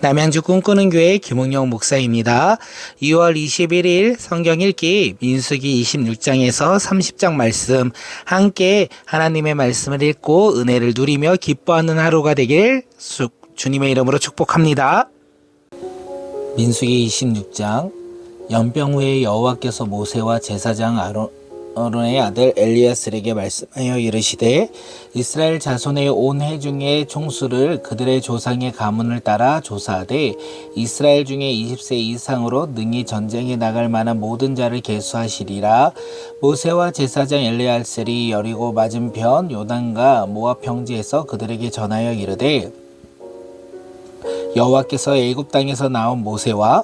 남양주 꿈꾸는 교회 김홍영 목사입니다. 2월 21일 성경 읽기 민수기 26장에서 30장 말씀 함께 하나님의 말씀을 읽고 은혜를 누리며 기뻐하는 하루가 되길 수- 주님의 이름으로 축복합니다. 민수기 26장 연병 후에 여호와께서 모세와 제사장 아론 어론의 아들 엘리야스에게 말씀하여 이르시되 이스라엘 자손의 온 회중의 총수를 그들의 조상의 가문을 따라 조사하되 이스라엘 중에 20세 이상으로 능히 전쟁에 나갈 만한 모든 자를 계수하시리라. 모세와 제사장 엘리야셀이 여리고 맞은편 요단과 모압 평지에서 그들에게 전하여 이르되 여호와께서 애굽 땅에서 나온 모세와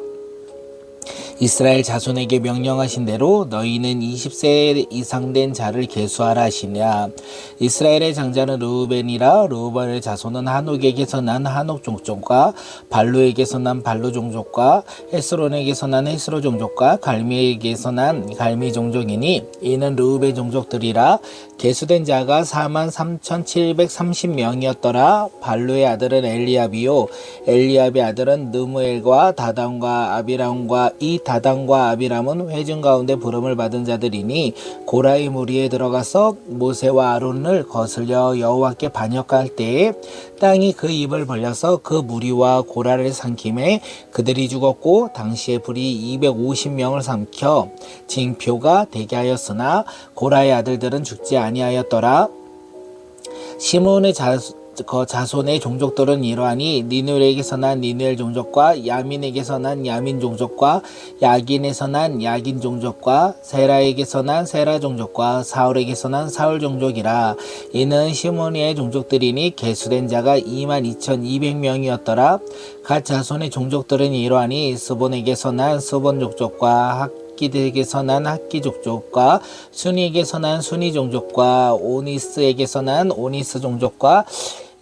이스라엘 자손에게 명령하신 대로 너희는 20세 이상 된 자를 계수하라 하시냐 이스라엘의 장자는 르우벤이라. 르우벤의 자손은 한옥에게서 난 한옥 종족과 발루에게서 난 발루 종족과 헤스론에게서 난 헤스로 종족과 갈미에게서 난 갈미 종족이니 이는 르우벤 종족들이라. 계수된 자가 4만 3,730명이었더라. 발루의 아들은 엘리압이요. 엘리압의 아들은 느무엘과 다단과 아비람과 이 다단과 아비람은 회중 가운데 부름을 받은 자들이니 고라의 무리에 들어가서 모세와 아론을 거슬려 여호와께 반역할 때에 땅이 그 입을 벌려서 그 무리와 고라를 삼킴에 그들이 죽었고 당시에 불이 250명을 삼켜 징표가 되게 하였으나 고라의 아들들은 죽지 아니하였더라. 시몬의 자, 그 자손의 종족들은 이러하니 니누엘에게서 난 니누엘 종족과 야민에게서 난 야민 종족과 야긴에서 난 야긴 종족과 세라에게서 난 세라 종족과 사울에게서 난 사울 종족이라. 이는 시몬의 종족들이니 계수된 자가 2만 2,200명이었더라. 각 자손의 종족들은 이러하니 스본에게서 난 스본 종족과 학 학기들에게서 난 학기 종족과 순이에게서 난 순이 종족과 오니스에게서 난 오니스 종족과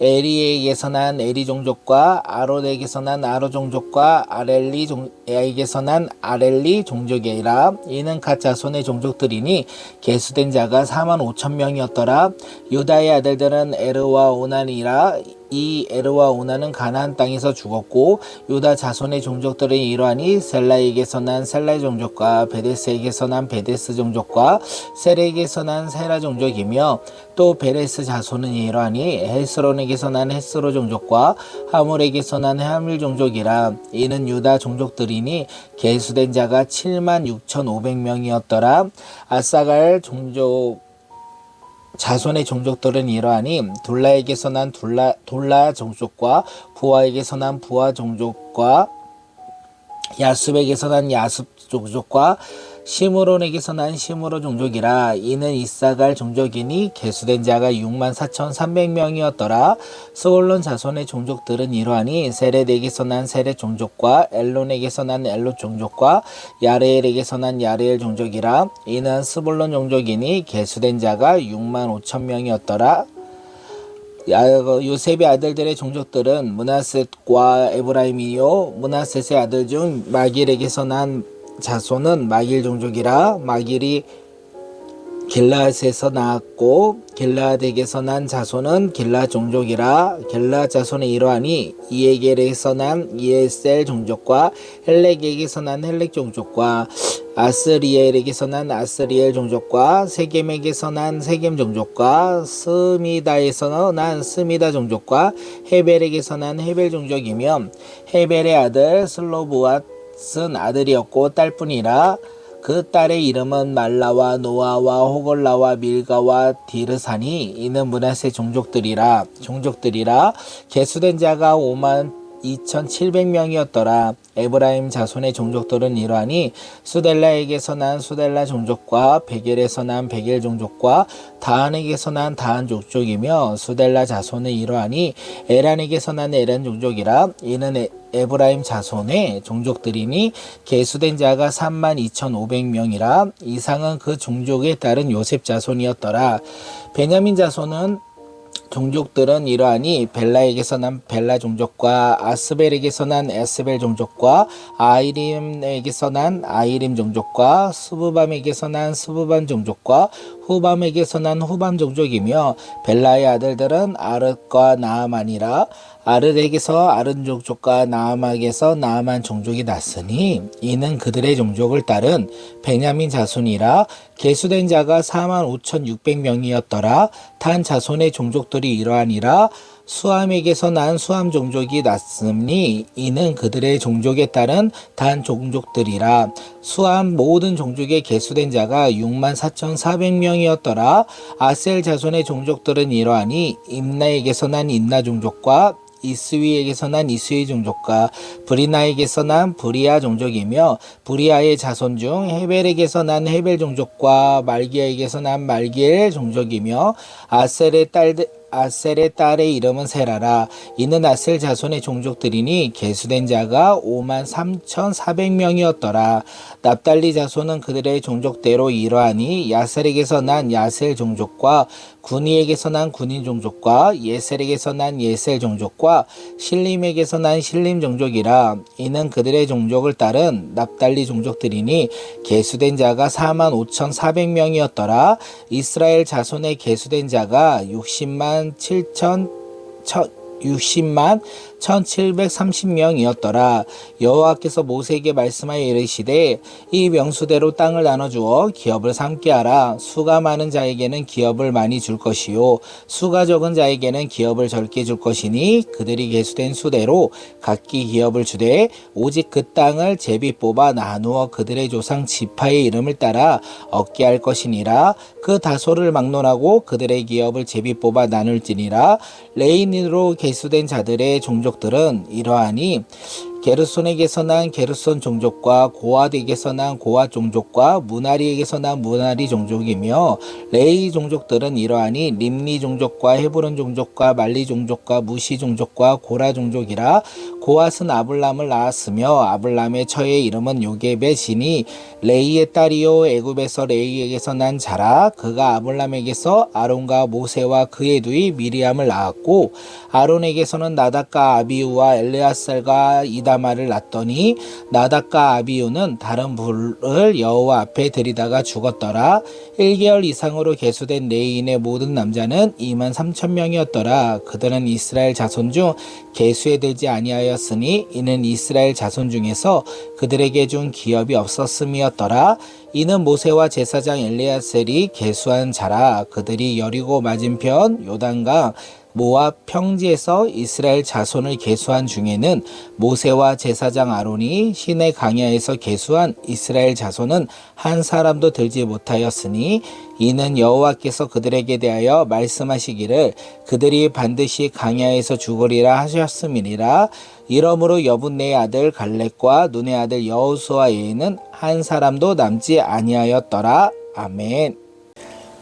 에리에게서 난 에리 종족과 아론에게서 난 아로 종족과 아렐리 종에게서 난 아렐리 종족이라. 이는 각 자손의 종족들이니 계수된 자가 4만 5천 명이었더라. 유다의 아들들은 에르와 오난이라 이 에르와 오나는 가나안 땅에서 죽었고 유다 자손의 종족들은 이러하니 셀라에게서 난 셀라 종족과 베데스에게서 난 베데스 종족과 셀에게서 난 세라 종족이며 또 베레스 자손은 이러하니 헤스론에게서 난 헤스로 종족과 하물에게서 난 하물 종족이라. 이는 유다 종족들이니 계수된 자가 7만 6,500명이었더라. 아사갈 종족 자손의 종족들은 이러하니 둘라에게서 난 둘라 돌라 종족과 부하에게서 난 부하 종족과 야습에게서 난 야습 종족과 시므론에게서 난 시므로 종족이라. 이는 이사갈 종족이니 계수된 자가 6만 4,300명이었더라. 스올론 자손의 종족들은 이러하니 세렛에게서 난 세렛 종족과 엘론에게서 난 엘롯 종족과 야레엘에게서 난 야레엘 종족이라. 이는 스볼론 종족이니 계수된 자가 6만 5천 명이었더라. 야- 요셉의 아들들의 종족들은 문하셋과 에브라임이요 문하셋의 아들 중 마길에게서 난 자손은 마길 종족이라 마길이 길라앗에서 나왔고 길라앗에게서 난 자손은 길라 종족이라 길라 자손의 이러하니 이에겔에서 난 이에셀 종족과 헬렉에게서 난 헬렉 종족과 아스리엘에게서 난 아스리엘 종족과 세겜에게서 난 세겜 종족과 스미다에서 난 스미다 종족과 헤벨에게서 난 헤벨 종족이며 헤벨의 아들 슬로브앗 은 아들이었고 딸뿐이라 그 딸의 이름은 말라와 노아와 호골라와 밀가와 디르사니 이는 문하세 종족들이라 종족들이라 계수된 자가 5만 2,700명이었더라. 에브라임 자손의 종족들은 이러하니 수델라에게서 난 수델라 종족과 베겔에서 난 베겔 종족과 다한에게서 난 다한 종족이며 수델라 자손은 이러하니 에란에게서 난 에란 종족이라 이는 에, 에브라임 자손의 종족들이니 계수된 자가 3만 2,500명이라 이상은 그 종족에 따른 요셉 자손이었더라. 베냐민 자손은 종족들은 이러하니 벨라에게서 난 벨라 종족과 아스벨에게서 난 에스벨 종족과 아이림에게서 난 아이림 종족과 스부밤에게서 난 스부밤 종족과 후밤에게서 난 후밤 종족이며 벨라의 아들들은 아르과 나아만이라 아르에게서 아른 종족과 나아막에서 나아만 종족이 났으니 이는 그들의 종족을 따른 베냐민 자손이라 계수된 자가 4만 5,600명이었더라. 단 자손의 종족들이 이러하니라 수함에게서 난 수함 종족이 났으니 이는 그들의 종족에 따른 단 종족들이라. 수함 모든 종족에 계수된 자가 6만 4,400명이었더라. 아셀 자손의 종족들은 이러하니 임나에게서 난 임나 종족과 이스위에게서 난 이스위 종족과 브리나에게서 난 브리아 종족이며 브리아의 자손 중 헤벨에게서 난 헤벨 종족과 말기야에게서 난 말기엘 종족이며 아셀의 딸들 아셀의 딸의 이름은 세라라. 이는 아셀 자손의 종족들이니 계수된 자가 5만 3,400명이었더라. 납달리 자손은 그들의 종족대로 이러하니 야셀에게서 난 야셀 종족과 군이에게서 난 군인 종족과 예셀에게서 난 예셀 종족과 실림에게서 난 실림 종족이라. 이는 그들의 종족을 따른 납달리 종족들이니 계수된 자가 4만 5,400명이었더라. 이스라엘 자손의 계수된 자가 60만 7천 60만 1730명이었더라. 여호와께서 모세에게 말씀하여 이르시되 이 명수대로 땅을 나눠 주어 기업을 삼게 하라. 수가 많은 자에게는 기업을 많이 줄 것이요 수가 적은 자에게는 기업을 적게 줄 것이니 그들이 계수된 수대로 각기 기업을 주되 오직 그 땅을 제비 뽑아 나누어 그들의 조상 지파의 이름을 따라 얻게 할 것이니라. 그 다소를 막론하고 그들의 기업을 제비 뽑아 나눌지니라. 레인으로 계수된 자들의 종족 들은 이러하니 게르손에게서 난 게르손 종족과 고아드에게서 난 고아 종족과 무나리에게서 난 무나리 종족이며 레이 종족들은 이러하니 림리 종족과 헤브론 종족과 말리 종족과 무시 종족과 고라 종족이라 고앗은 아블람을 낳았으며 아블람의 처의 이름은 요게벳이니 레이의 딸이요 애굽에서 레이에게서 난 자라 그가 아블람에게서 아론과 모세와 그의 누이 미리암을 낳았고 아론에게서는 나닥과 아비우와 엘레아살과 이다 마를 낳더니 나닥과 아비우는 다른 불을 여호와 앞에 들이다가 죽었더라. 1개월 이상으로 계수된 레이인의 모든 남자는 2만 3천 명이었더라. 그들은 이스라엘 자손 중 계수에 들지 아니하였으니 이는 이스라엘 자손 중에서 그들에게 준 기업이 없었음이었더라. 이는 모세와 제사장 엘리야셀이 계수한 자라. 그들이 여리고 맞은편 요단강 모압 평지에서 이스라엘 자손을 계수한 중에는 모세와 제사장 아론이 시내 강야에서 계수한 이스라엘 자손은 한 사람도 들지 못하였으니 이는 여호와께서 그들에게 대하여 말씀하시기를 그들이 반드시 강야에서 죽으리라 하셨음이니라 이러므로 여분네의 아들 갈렙과 눈의 아들 여호수아 외에는 한 사람도 남지 아니하였더라 아멘.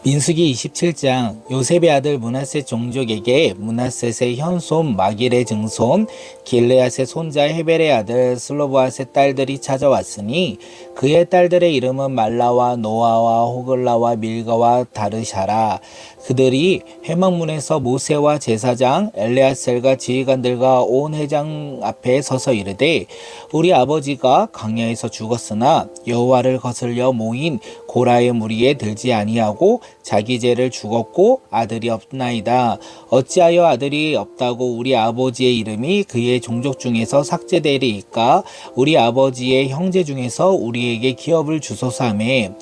민수기 27장 요셉의 아들 문하세 종족에게 문하셋의 현손 마길의 증손 길레앗의 손자 헤벨의 아들 슬로보앗의 딸들이 찾아왔으니 그의 딸들의 이름은 말라와 노아와 호글라와 밀가와 다르샤라. 그들이 회막문에서 모세와 제사장 엘레아셀과 지휘관들과 온 회장 앞에 서서 이르되 우리 아버지가 강야에서 죽었으나 여호와를 거슬려 모인 고라의 무리에 들지 아니하고 자기 죄를 죽었고 아들이 없나이다. 어찌하여 아들이 없다고 우리 아버지의 이름이 그의 종족 중에서 삭제되리이까? 우리 아버지의 형제 중에서 우리에게 기업을 주소서 하매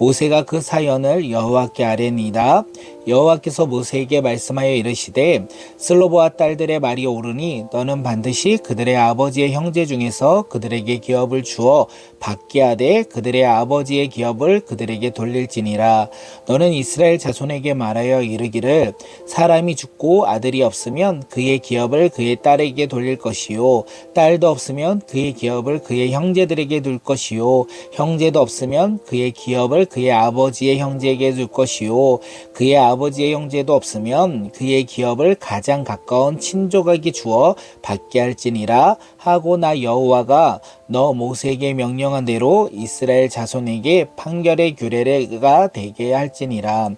모세가 그 사연을 여호와께 아뢰니이다. 여호와께서 모세에게 말씀하여 이르시되 슬로보아 딸들의 말이 옳으니 너는 반드시 그들의 아버지의 형제 중에서 그들에게 기업을 주어 받게 하되 그들의 아버지의 기업을 그들 에게 돌릴지니라. 너는 이스라엘 자손에게 말하여 이르기를 사람이 죽고 아들이 없으면 그의 기업을 그의 딸에게 돌릴 것이요 딸도 없으면 그의 기업을 그의 형제들에게 둘 것이요 형제도 없으면 그의 기업을 그의 아버지의 형제에게 줄 것이요 그의 아버지의 형제도 없으면 그의 기업을 가장 가까운 친족에게 주어 받게 할지니라 하고 나 여호와가 너 모세에게 명령한 대로 이스라엘 자손에게 판결의 규례가 되게 할지니라.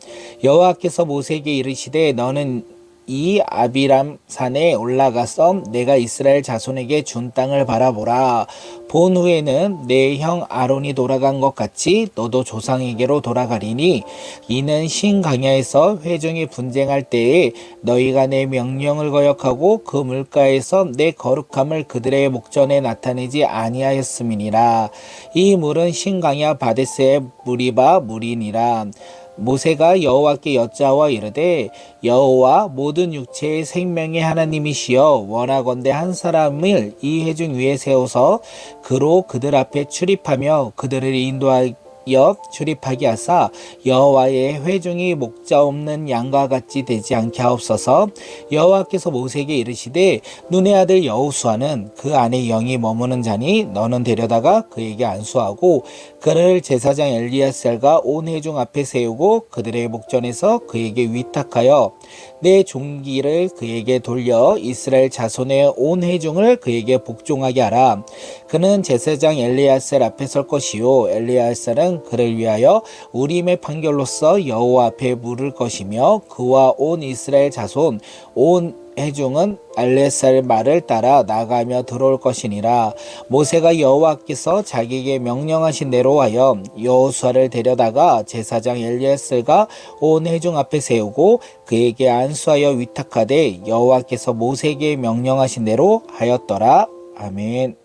여호와께서 모세에게 이르시되 너는 이 아비람 산에 올라가서 내가 이스라엘 자손에게 준 땅을 바라보라. 본 후에는 내 형 아론이 돌아간 것 같이 너도 조상에게로 돌아가리니 이는 신 강야에서 회중이 분쟁할 때에 너희가 내 명령을 거역하고 그 물가에서 내 거룩함을 그들의 목전에 나타내지 아니하였음이니라. 이 물은 신 강야 바데스의 무리바 물이니라. 모세가 여호와께 여짜와 이르되 여호와 모든 육체의 생명의 하나님이시여 원하건대 한 사람을 이 회중 위에 세워서 그로 그들 앞에 출입하며 그들을 인도하 여 출입하게 하사 여호와의 회중이 목자 없는 양과 같이 되지 않게 하옵소서 여호와께서 모세에게 이르시되 눈의 아들 여호수아는 그 안에 영이 머무는 자니 너는 데려다가 그에게 안수하고 그를 제사장 엘리야셀과 온 회중 앞에 세우고 그들의 목전에서 그에게 위탁하여 내 종기를 그에게 돌려 이스라엘 자손의 온 회중을 그에게 복종하게 하라. 그는 제사장 엘리야셀 앞에 설 것이요 엘리야셀은 그를 위하여 우림의 판결로서 여호와 앞에 물을 것이며 그와 온 이스라엘 자손 온 회중은 알레살 말을 따라 나가며 들어올 것이니라. 모세가 여호와께서 자기에게 명령하신 대로 하여 여호수아를 데려다가 제사장 엘리에셀과 온 회중 앞에 세우고 그에게 안수하여 위탁하되 여호와께서 모세에게 명령하신 대로 하였더라. 아멘.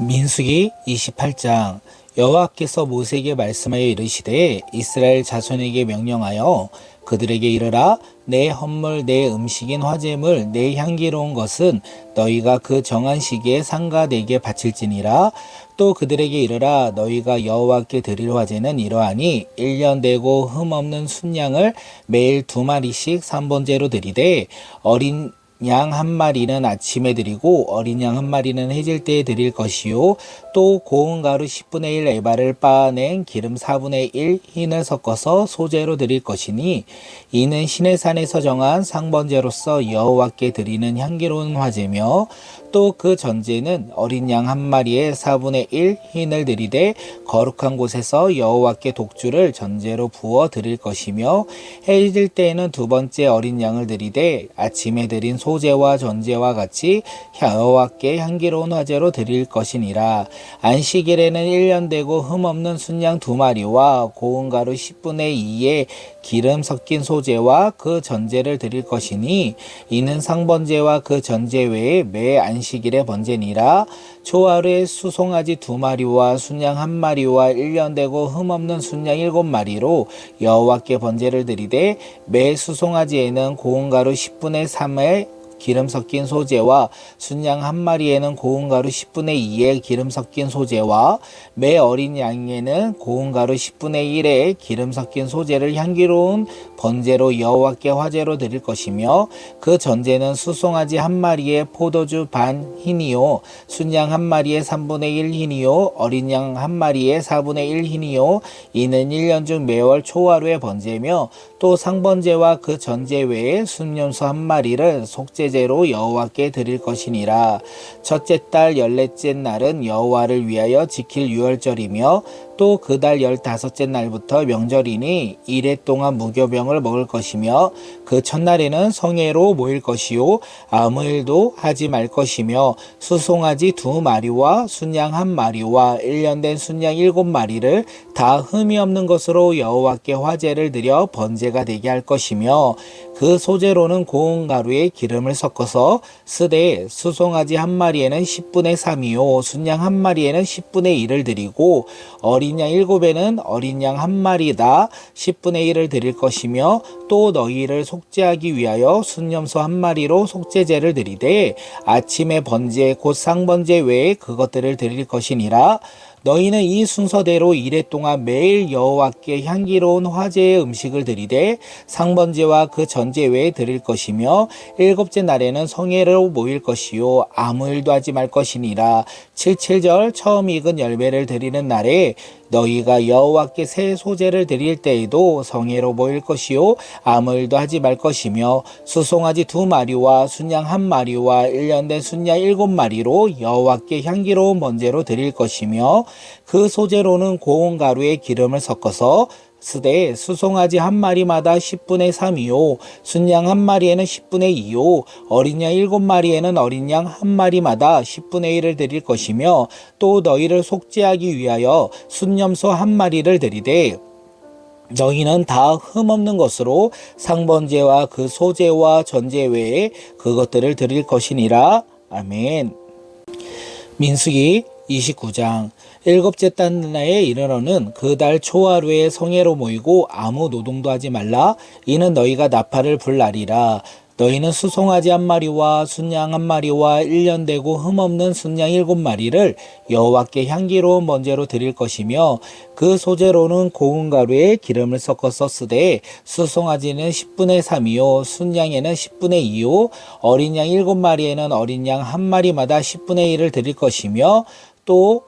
민수기 28장 여호와께서 모세에게 말씀하여 이르시되 이스라엘 자손에게 명령하여 그들에게 이르라. 내 헌물 내 음식인 화제물 내 향기로운 것은 너희가 그 정한 시기에 상가 내게 바칠지니라. 또 그들에게 이르라. 너희가 여호와께 드릴 화제는 이러하니 1년 되고 흠 없는 순양을 매일 두 마리씩 삼번제로 드리되 어린 양 한 마리는 아침에 드리고 어린 양 한 마리는 해질 때에 드릴 것이요. 또 고운 가루 10분의 1 에바를 빻아낸 기름 4분의 1 흰을 섞어서 소재로 드릴 것이니 이는 신의 산에서 정한 상번제로서 여호와께 드리는 향기로운 화제며 또 그 전제는 어린 양 한 마리에 4분의 1 흰을 드리되 거룩한 곳에서 여호와께 독주를 전제로 부어 드릴 것이며 해질 때에는 두 번째 어린 양을 드리되 아침에 드린 소제와 전제와 같이 여호와께 향기로운 화제로 드릴 것이니라. 안식일에는 1년 되고 흠없는 순양 두 마리와 고운 가루 10분의 2의 기름 섞인 소제와 그 전제를 드릴 것이니 이는 상번제와 그 전제 외에 매 안식 일의 번제니라. 초하루에 수송아지 두 마리와 순양 한 마리와 1년 되고 흠없는 순양 일곱 마리로 여호와께 번제를 드리되 매 수송아지에는 고운 가루 10분의 3의 기름 섞인 소재와 순양 한 마리에는 고운 가루 10분의 2의 기름 섞인 소재와 매 어린 양에는 고운 가루 10분의 1의 기름 섞인 소재를 향기로운 번제로 여호와께 화제로 드릴 것이며 그 전제는 수송아지 한 마리에 포도주 반 흰이요 순양 한 마리에 3분의 1 흰이요 어린 양 한 마리에 4분의 1 흰이요 이는 1년 중 매월 초하루의 번제며 또 상번제와 그 전제 외에 순념소 한 마리를 속죄 제로 여호와께 드릴 것이니라. 첫째 달 열넷째 날은 여호와를 위하여 지킬 유월절이며 또 그달 열다섯째 날부터 명절이니 이래 동안 무교병을 먹을 것이며 그 첫날에는 성회로 모일 것이요. 아무 일도 하지 말 것이며 수송아지 두 마리와 순양 한 마리와 일년된 순양 일곱 마리를 다 흠이 없는 것으로 여호와께 화제를 드려 번제가 되게 할 것이며 그 소재로는 고운 가루에 기름을 섞어서 쓰되 수송아지 한 마리에는 10분의 3이요. 순양 한 마리에는 10분의 1을 드리고 어린 양 일곱에는 어린 양 한 마리다. 10분의 1을 드릴 것이며 또 너희를 속죄하기 위하여 순념소 한 마리로 속죄제를 드리되 아침에 번제 곧 상번제 외에 그것들을 드릴 것이니라 너희는 이 순서대로 이래 동안 매일 여호와께 향기로운 화제의 음식을 드리되 상번제와 그 전제 외에 드릴 것이며 일곱째 날에는 성회로 모일 것이요 아무 일도 하지 말 것이니라. 칠칠절 처음 익은 열매를 드리는 날에 너희가 여호와께 새 소재를 드릴 때에도 성회로 모일 것이요 아무 일도 하지 말 것이며 수송아지 두 마리와 순양 한 마리와 일년된 순양 일곱 마리로 여호와께 향기로운 번제로 드릴 것이며 그 소재로는 고운 가루에 기름을 섞어서 쓰되 수송아지 한 마리마다 10분의 3이요 순양 한 마리에는 10분의 2요 어린 양 일곱 마리에는 어린 양 한 마리마다 10분의 1을 드릴 것이며 또 너희를 속죄하기 위하여 순념소 한 마리를 드리되 너희는 다 흠없는 것으로 상번제와 그 소제와 전제 외에 그것들을 드릴 것이니라 아멘. 민수기 29장 일곱째 달에 이르러는 그 달 초하루에 성회로 모이고 아무 노동도 하지 말라. 이는 너희가 나팔을 불 날이라. 너희는 수송아지 한 마리와 순양 한 마리와 일년 되고 흠없는 순양 일곱 마리를 여호와께 향기로운 번제로 드릴 것이며 그 소재로는 고운 가루에 기름을 섞어서 쓰되 수송아지는 10분의 3이요 순양에는 10분의 2요 어린 양 일곱 마리에는 어린 양 한 마리마다 10분의 1을 드릴 것이며 또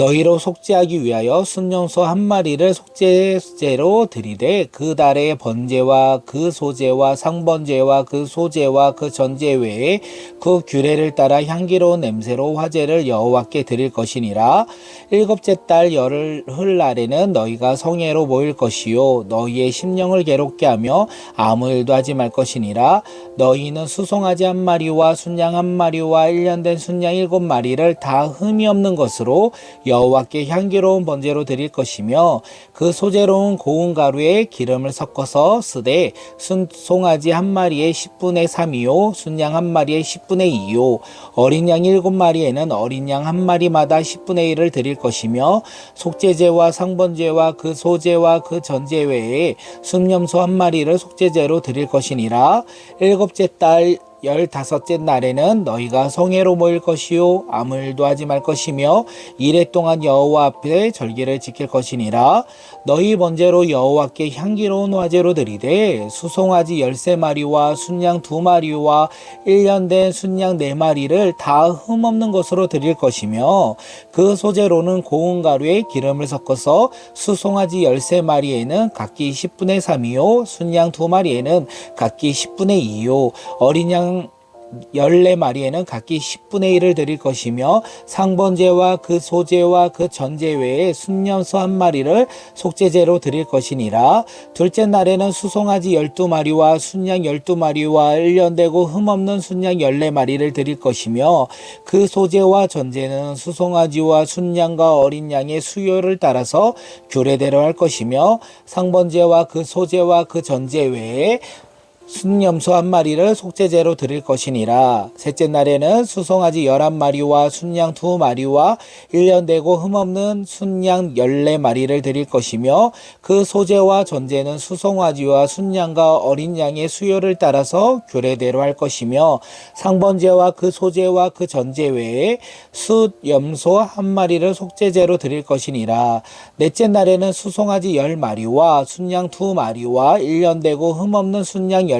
너희로 속죄하기 위하여 순념소 한 마리를 속죄제로 드리되 그 달의 번제와 그 소제와 상번제와 그 소제와 그 전제 외에 그 규례를 따라 향기로운 냄새로 화제를 여호와께 드릴 것이니라. 일곱째 달 열흘 날에는 너희가 성회로 모일 것이요. 너희의 심령을 괴롭게 하며 아무 일도 하지 말 것이니라. 너희는 수송아지 한 마리와 순양 한 마리와 일년된 순양 일곱 마리를 다 흠이 없는 것으로 여호와께 향기로운 번제로 드릴 것이며 그 소재로운 고운 가루에 기름을 섞어서 쓰되 순 송아지 한 마리에 10분의 3이요 순양 한 마리에 10분의 2요 어린 양 일곱 마리에는 어린 양 한 마리마다 10분의 1을 드릴 것이며 속죄제와 상번제와 그 소제와 그 전제 외에 순념소 한 마리를 속죄제로 드릴 것이니라. 일곱째 달 열다섯째 날에는 너희가 성회로 모일 것이요 아무 일도 하지 말 것이며 이래 동안 여호와 앞에 절기를 지킬 것이니라. 너희 번제로 여호와께 향기로운 화제로 드리되 수송아지 열세 마리와 순양 두 마리와 일년 된 순양 네 마리를 다 흠없는 것으로 드릴 것이며 그 소재로는 고운 가루에 기름을 섞어서 수송아지 열세 마리에는 각기 10분의 3이요 순양 두 마리에는 각기 10분의 2요 어린 양 열네 마리에는 각기 10분의 1을 드릴 것이며 상번제와 그 소제와 그 전제 외에 순념소 한 마리를 속죄제로 드릴 것이니라. 둘째 날에는 수송아지 열두 마리와 순양 열두 마리와 일년되고 흠없는 순양 열네 마리를 드릴 것이며 그 소제와 전제는 수송아지와 순양과 어린 양의 수요를 따라서 규례대로 할 것이며 상번제와 그 소제와 그 전제 외에 순념소 한 마리를 속죄제로 드릴 것이니라. 셋째 날에는 수송아지 열한 마리와 순양 두 마리와 일년 되고 흠없는 순양 열네 마리를 드릴 것이며 그 소제와 전제는 수송아지와 순양과 어린 양의 수요를 따라서 규례대로 할 것이며 상번제와 그 소제와 그 전제 외에 숫 염소 한 마리를 속죄제로 드릴 것이니라. 넷째 날에는 수송아지 열 마리와 순양 두 마리와 일년 되고 흠없는 순양 열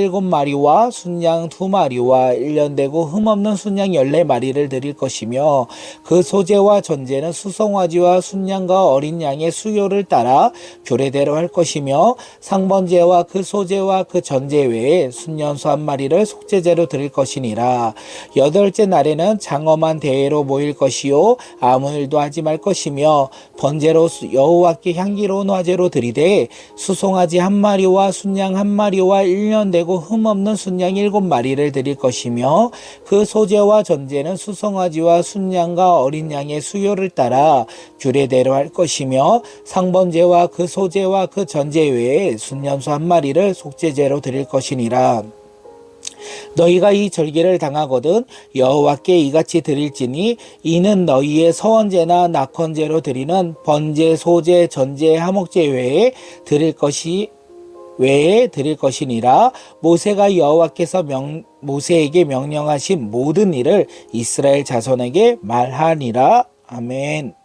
일곱 마리와 순양 두 마리와 일년 되고 흠없는 순양 열네 마리를 드릴 것이며 그 소재와 전제는 수송아지와 순양과 어린 양의 수요를 따라 규례대로 할 것이며 상번제와 그 소재와 그 전제 외에 순년수 한 마리를 속죄제로 드릴 것이니라. 여덟째 날에는 장엄한 대회로 모일 것이요 아무 일도 하지 말 것이며 번제로 여호와께 향기로운 화제로 드리되 수송아지 한 마리와 순양 한 마리와 일년 되고 순하고 흠없는 순양 일곱 마리를 드릴 것이며 그 소재와 전제는 수송아지와 순양과 어린 양의 수요를 따라 규례대로 할 것이며 상번제와 그 소재와 그 전제 외에 순염소 한 마리를 속죄제로 드릴 것이니라. 너희가 이 절기를 당하거든 여호와께 이같이 드릴지니 이는 너희의 서원제나 낙헌제로 드리는 번제, 소제, 전제, 하목제 외에 드릴 것이 외에 드릴 것이니라. 모세가 여호와께서 명, 모세에게 명령하신 모든 일을 이스라엘 자손에게 말하니라. 아멘.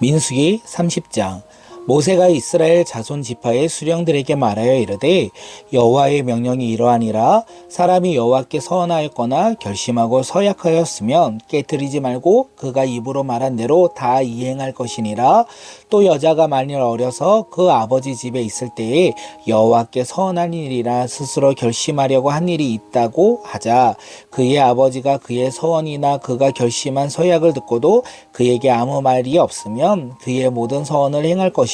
민수기 30장 모세가 이스라엘 자손 지파의 수령들에게 말하여 이르되 여호와의 명령이 이러하니라. 사람이 여호와께 서원하였거나 결심하고 서약하였으면 깨뜨리지 말고 그가 입으로 말한 대로 다 이행할 것이니라. 또 여자가 만일 어려서 그 아버지 집에 있을 때에 여호와께 서원한 일이나 스스로 결심하려고 한 일이 있다고 하자. 그의 아버지가 그의 서원이나 그가 결심한 서약을 듣고도 그에게 아무 말이 없으면 그의 모든 서원을 행할 것이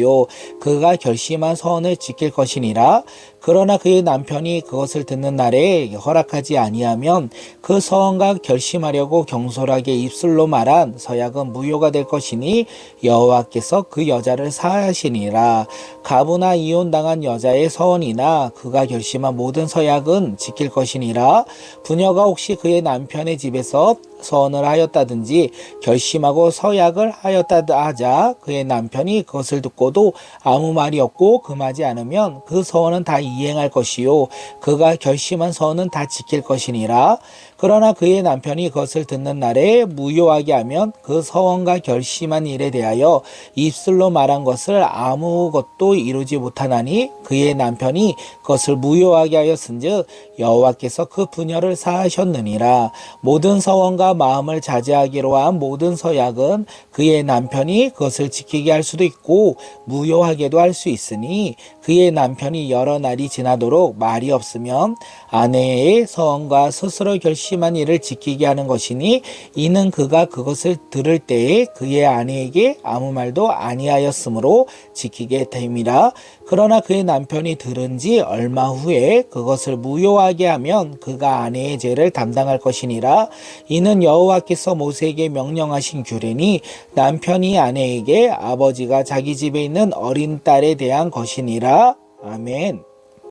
요. 그가 결심한 서원을 지킬 것이니라. 그러나 그의 남편이 그것을 듣는 날에 허락하지 아니하면 그 서원과 결심하려고 경솔하게 입술로 말한 서약은 무효가 될 것이니 여호와께서 그 여자를 사하시니라. 가부나 이혼당한 여자의 서원이나 그가 결심한 모든 서약은 지킬 것이니라. 부녀가 혹시 그의 남편의 집에서 서원을 하였다든지 결심하고 서약을 하였다 하자 그의 남편이 그것을 듣고도 아무 말이 없고 금하지 않으면 그 서원은 다 이행할 것이요. 그가 결심한 서원은 다 지킬 것이니라 그러나 그의 남편이 그것을 듣는 날에 무효하게 하면 그 서원과 결심한 일에 대하여 입술로 말한 것을 아무것도 이루지 못하나니 그의 남편이 그것을 무효하게 하였은즉 여호와께서 그 부녀를 사하셨느니라. 모든 서원과 마음을 자제하기로 한 모든 서약은 그의 남편이 그것을 지키게 할 수도 있고 무효하게도 할 수 있으니 그의 남편이 여러 날이 지나도록 말이 없으면 아내의 서원과 스스로 결심한 일을 지키게 하는 것이니 이는 그가 그것을 들을 때에 그의 아내에게 아무 말도 아니하였으므로 지키게 됨이라 그러나 그의 남편이 들은 지 얼마 후에 그것을 무효하게 하면 그가 아내의 죄를 담당할 것이니라 이는 여호와께서 모세에게 명령하신 규례니 남편이 아내에게 아버지가 자기 집에 있는 어린 딸에 대한 것이니라 아멘.